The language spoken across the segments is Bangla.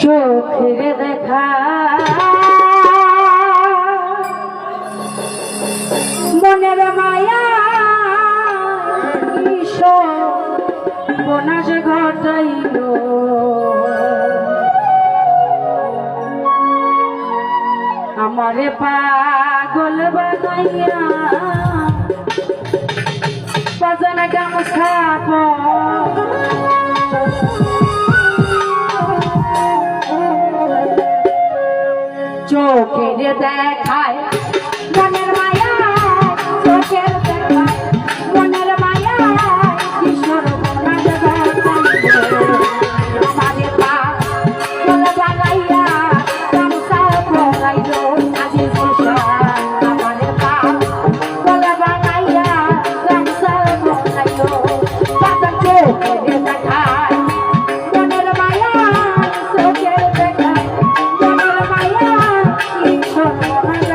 চোখের দেখা। মনের মায়া বোনাস ঘটাইল। আমারে পাগল বানাইয়া পাজানা গামছা চোখের দেখায় মনের মাই ¡Gracias!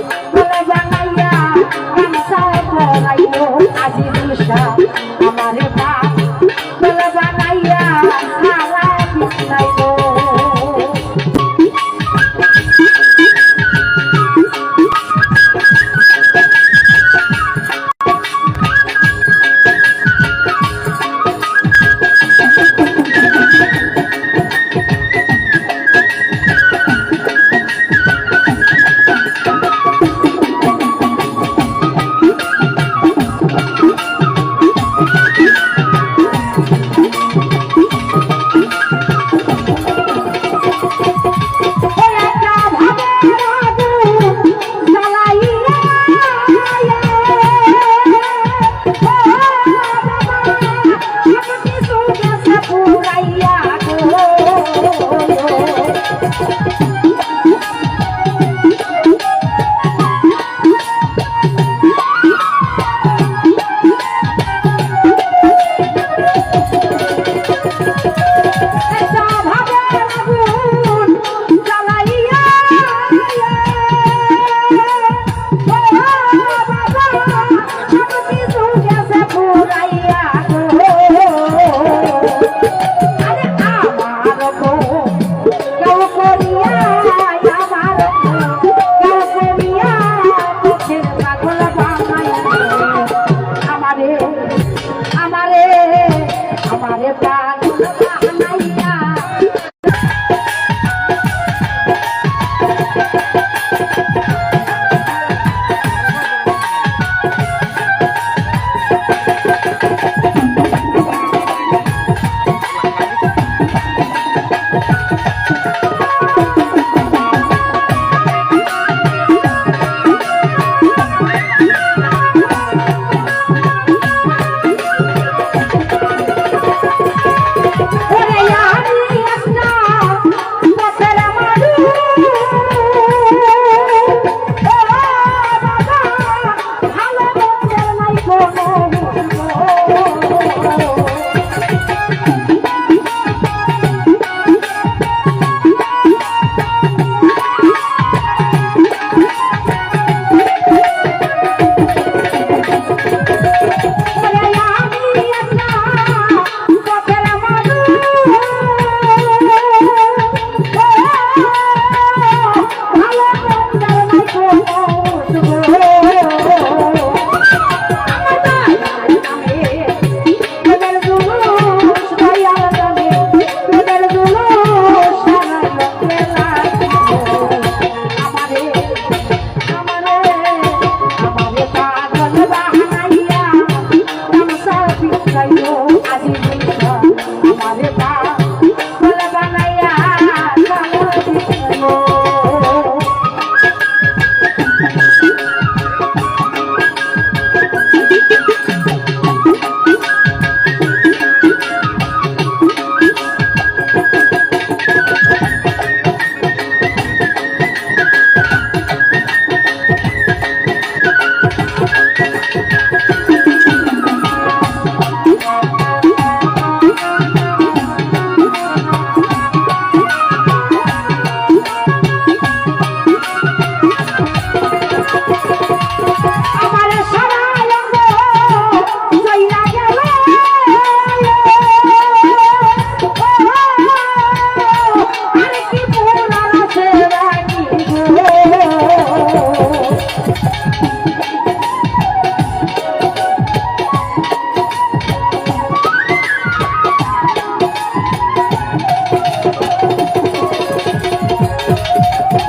Oh, हमारे प्यार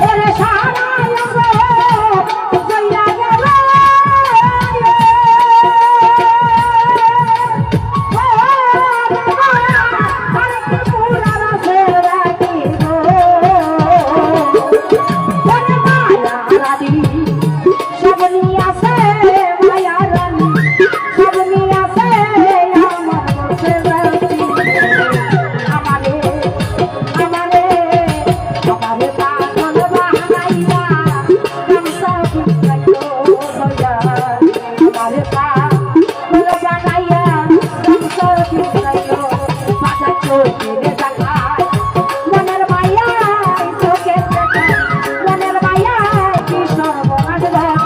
ওরে সারা Bye.